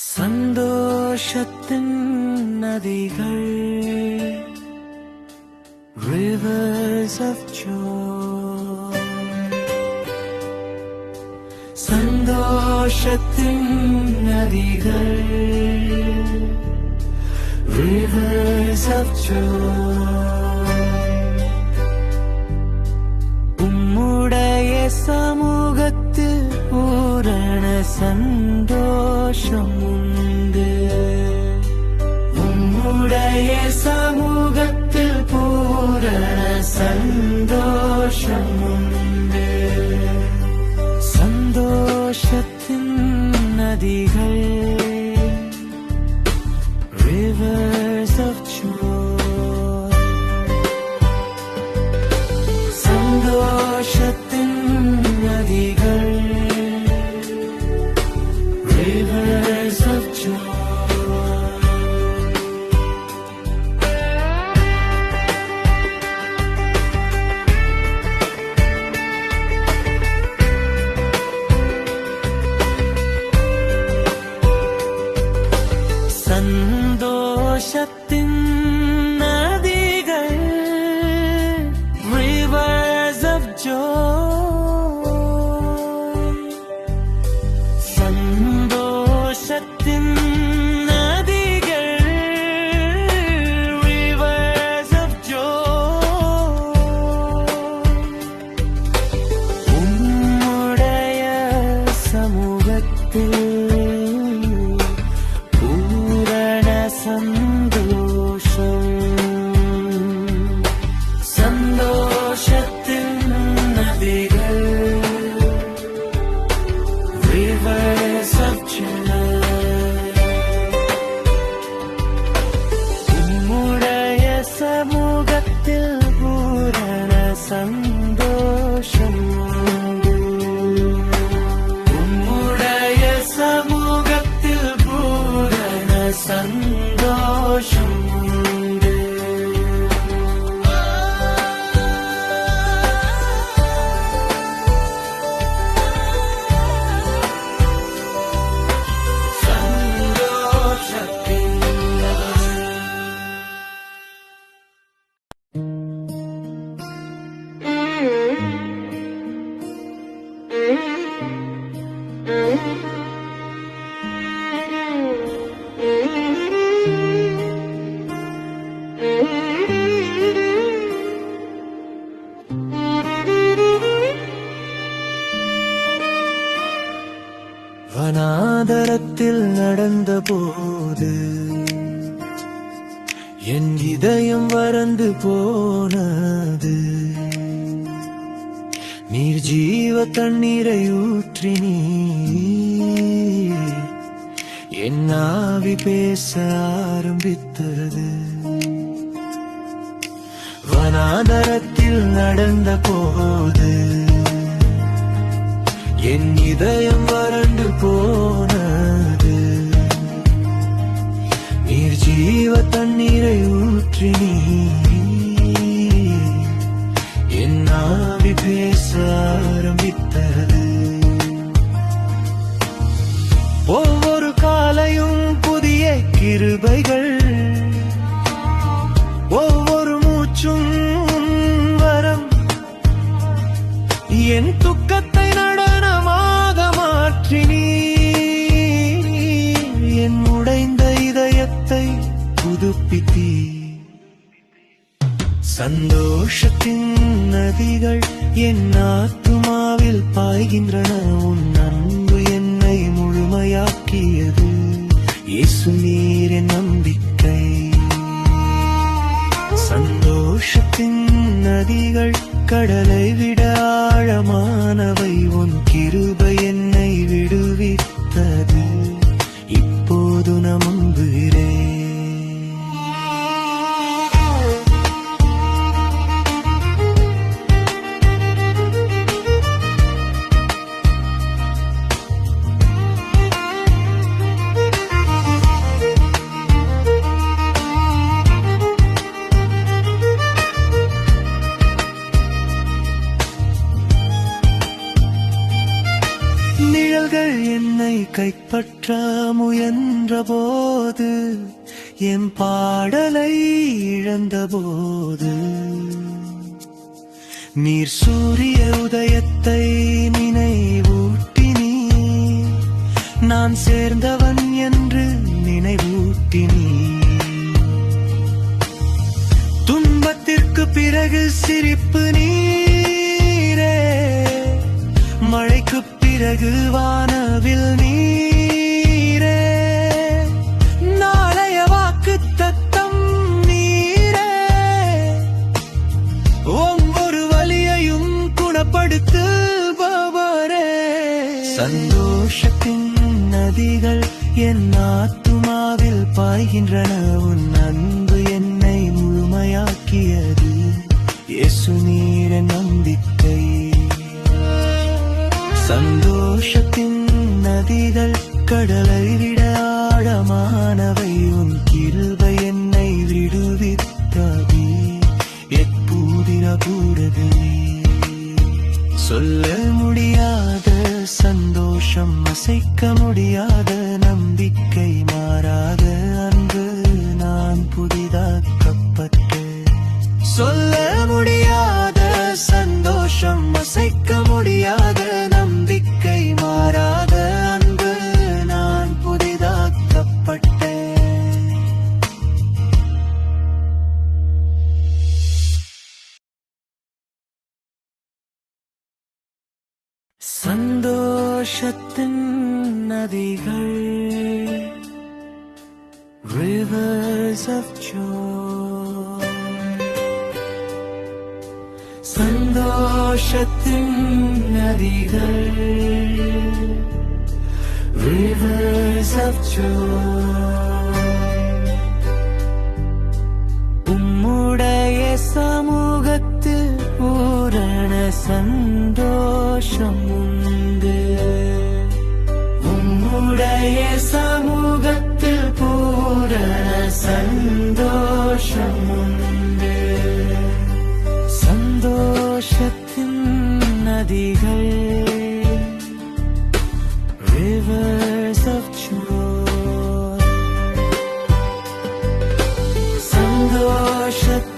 சந்தோஷத்தின் நதிகள் rivers of joy. சந்தோஷத்தின் நதிகள் rivers of joy. பூரண சந்தோஷம் உண்டு உம்முடைய சமூகத்தில் சந்தோஷத்தின் நீர் ஜீவ தண்ணீரை ஊற்றி என் ஆவி பேச ஆரம்பித்தது. வனாதரத்தில் நடந்த போது. என் இதயம் வறண்டு போனது. நீர் ஜீவ தண்ணீரை ஊற்றி கிருபைகள் ஒவ்வொரு மூச்சும் வரம். என் துக்கத்தை நடனமாக மாற்றினீ என் உடைந்த இதயத்தை புதுப்பித்தீ சந்தோஷத்தின் நதிகள் என் ஆத்துமாவில் பாய்கின்றன. உன் அன்பு என்னை முழுமையாக்கியது. இயேசு நீர் நம்பிக்கை. சந்தோஷத்தின் நதிகள் கடலை விட ஆழமானவை. உன் கிருபை என் பாடலை இழந்தபோது நீர் சூரிய உதயத்தை நினைவூட்டினீ நான் சேர்ந்தவன் என்று நினைவூட்டினீ துன்பத்திற்கு பிறகு சிரிப்பு நீரே. மழைக்கு பிறகு வானவில் நீரே குணப்படுத்துபவரே சந்தோஷத்தின் நதிகள் என் ஆத்துமாவில் பாய்கின்றன. உன் அன்பு என்னை முழுமையாக்கியது. இயேசு நீர நம்பிக்கை. சந்தோஷத்தின் நதிகள் கடலை விட ஆழமானவை. உன் சந்தோஷத்தின் நதிகள் rivers of joy. சந்தோஷத்தின் நதிகள் rivers of joy. பூரண சந்தோஷம் உண்டு உம்முடைய சமூகத்தில் பூரண சந்தோஷம் உண்டு சந்தோஷத்தின் நதிகள் rivers of joy. சந்தோஷத்தின்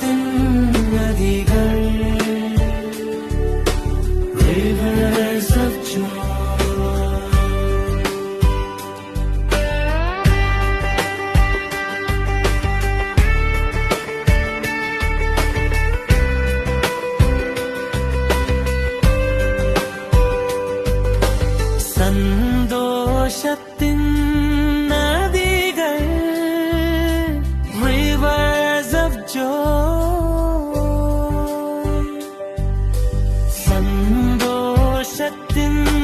சந்தோஷத்தின்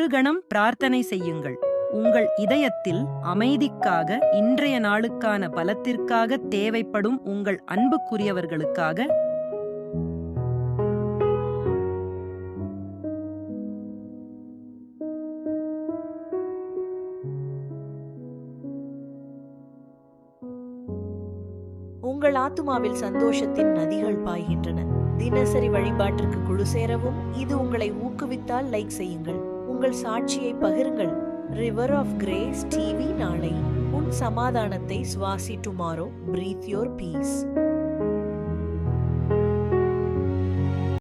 ஒரு கணம் பிரார்த்தனை செய்யுங்கள். உங்கள் இதயத்தில் அமைதிக்காக இன்றைய நாளுக்கான பலத்திற்காக தேவைப்படும் உங்கள் அன்புக்குரியவர்களுக்காக உங்கள் ஆத்துமாவில் சந்தோஷத்தின் நதிகள் பாய்கின்றன. தினசரி வழிபாட்டிற்கு குழு சேரவும். இது உங்களை ஊக்குவித்தால் லைக் செய்யுங்கள். உங்கள் சாட்சியை பகிருங்கள். ரிவர் ஆஃப் கிரேஸ் டிவி நாளை. உன் சமாதானத்தை சுவாசி டுமாரோ பிரீத் யோர் பீஸ்